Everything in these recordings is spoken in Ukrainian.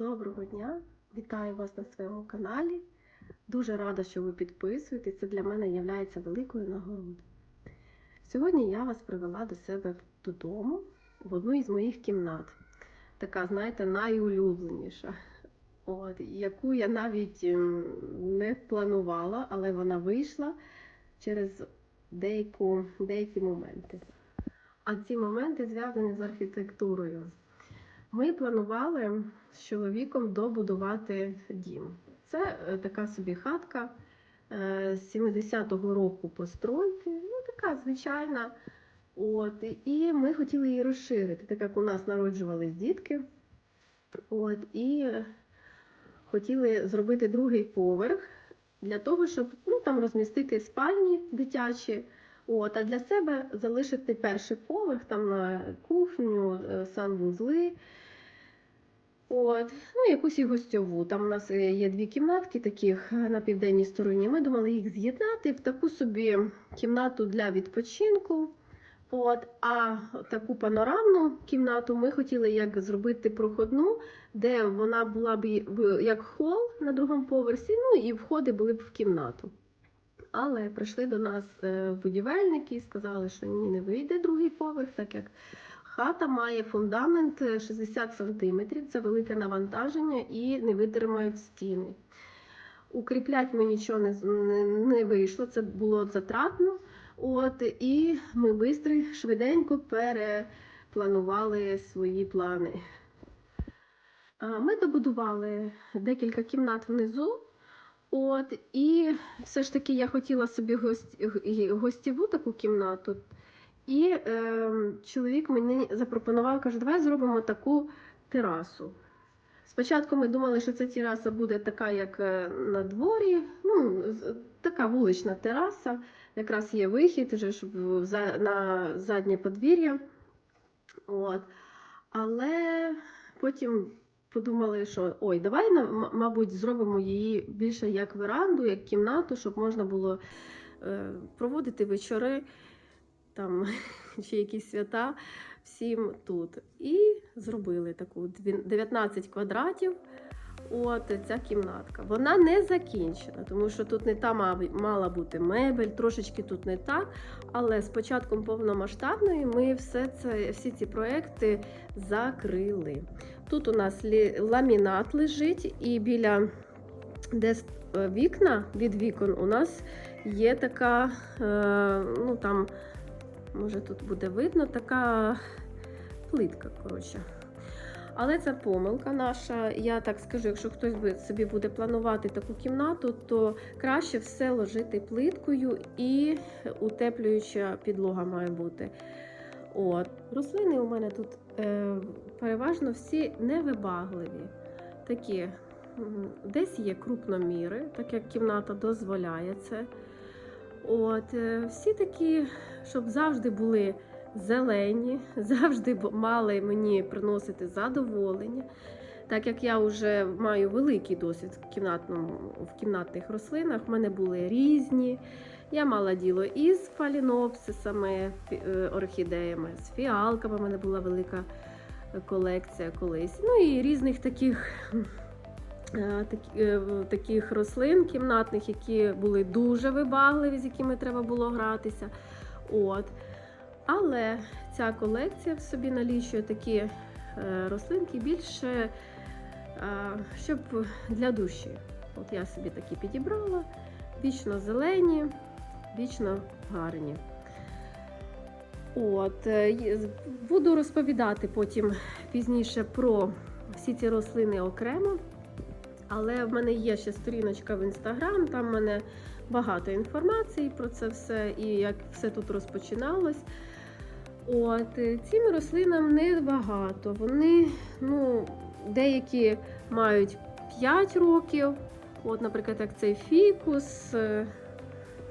Доброго дня! Вітаю вас на своєму каналі. Дуже рада, що ви підписуєтесь. Це для мене є великою нагородою. Сьогодні я вас привела до себе додому в одну із моїх кімнат. Така, знаєте, найулюбленіша, От, яку я навіть ем, не планувала, але вона вийшла через деяку, деякі моменти. А ці моменти зв'язані з архітектурою. Ми планували з чоловіком добудувати дім. Це е, така собі хатка е, з 70-го року постройки, ну така звичайна. От, і ми хотіли її розширити, так як у нас народжувались дітки. От, і хотіли зробити другий поверх для того, щоб ну, там розмістити спальні дитячі. От, а для себе залишити перший поверх там на кухню, е, санвузли. От, ну, якусь і гостьову. Там у нас е, є дві кімнатки таких е, на південній стороні. Ми думали їх з'єднати в таку собі кімнату для відпочинку. От, а таку панорамну кімнату ми хотіли як зробити проходну, де вона була б як хол на другому поверсі, ну і входи були б в кімнату. Але прийшли до нас е, будівельники і сказали, що ні, не вийде другий поверх, так як хата має фундамент е, 60 см, це велике навантаження і не витримають стіни. Укріплять ми нічого не, не, вийшло, це було затратно. От, і ми швидко, швиденько перепланували свої плани. Ми добудували декілька кімнат внизу. От, і все ж таки я хотіла собі гостєву таку кімнату. І е, чоловік мені запропонував, каже, давай зробимо таку терасу. Спочатку ми думали, що ця тераса буде така, як е, на дворі, ну, така вулична тераса. Якраз є вихід вже щоб на заднє подвір'я. От. Але потім подумали, що ой, давай, мабуть, зробимо її більше як веранду, як кімнату, щоб можна було е, проводити вечори там, чи якісь свята всім тут. І зробили таку 19 квадратів. От ця кімнатка. Вона не закінчена, тому що тут не та мала бути мебель, трошечки тут не так. Але з початком повномасштабної ми все це, всі ці проекти закрили. Тут у нас ламінат лежить, і біля де е, вікна від вікон у нас є така, е, ну там, може тут буде видно, така плитка. коротше. Але це помилка наша. Я так скажу, якщо хтось собі буде планувати таку кімнату, то краще все ложити плиткою і утеплююча підлога має бути. От. Рослини у мене тут е, переважно всі невибагливі. Такі, десь є крупноміри, так як кімната дозволяє це. От, е, всі такі, щоб завжди були зелені, завжди мали мені приносити задоволення. Так як я вже маю великий досвід в, кімнатному, в кімнатних рослинах, в мене були різні. Я мала діло із фалінопсисами, е, орхідеями, з фіалками. У мене була велика е, колекція колись. Ну і різних таких, таких рослин кімнатних, які були дуже вибагливі, з якими треба було гратися. От. Але ця колекція в собі налічує такі е, рослинки більше, е, щоб для душі. От я собі такі підібрала, вічно зелені, вічно гарні. От, е, буду розповідати потім пізніше про всі ці рослини окремо. Але в мене є ще сторіночка в інстаграм, там в мене багато інформації про це все і як все тут розпочиналось. От е, цим рослинам небагато. Вони, ну, деякі мають 5 років. От, наприклад, як цей фікус. е,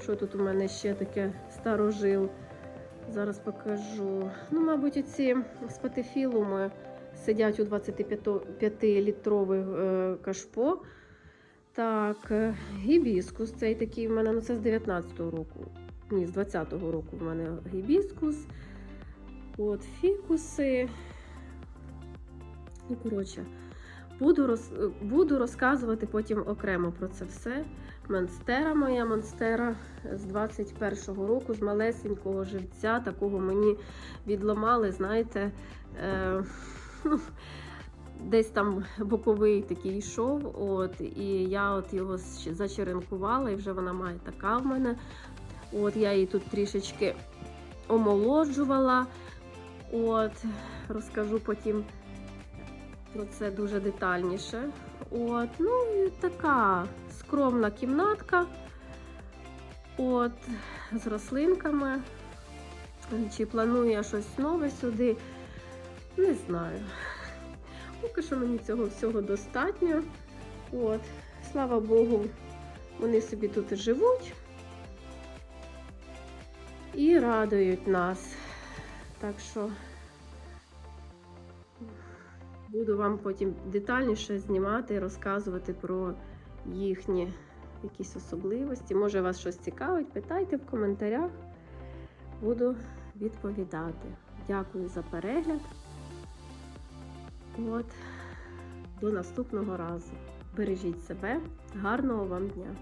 Що тут у мене ще таке старожил? Зараз покажу. Ну, мабуть, оці спатифілуми сидять у 25-літрових е, кашпо. Так, е, гібіскус, цей такий в мене, ну це з 19-го року. Ні, з 20-го року в мене гібіскус. От, фікуси. Ну, коротше, Буду, роз, буду розказувати потім окремо про це все. Монстера моя монстера з 21-го року, з малесенького живця, такого мені відломали, знаєте, е, десь там боковий такий йшов, от, і я от його зачеренкувала, і вже вона має така в мене. От, я її тут трішечки омолоджувала. От, розкажу потім про це дуже детальніше. От, ну і така скромна кімнатка. От, з рослинками. Чи планую я щось нове сюди? Не знаю. Поки що мені цього всього достатньо. От, слава Богу, вони собі тут живуть і радують нас. Так що буду вам потім детальніше знімати і розказувати про їхні якісь особливості. Може, вас щось цікавить, питайте в коментарях. Буду відповідати. Дякую за перегляд. От, до наступного разу. Бережіть себе, гарного вам дня!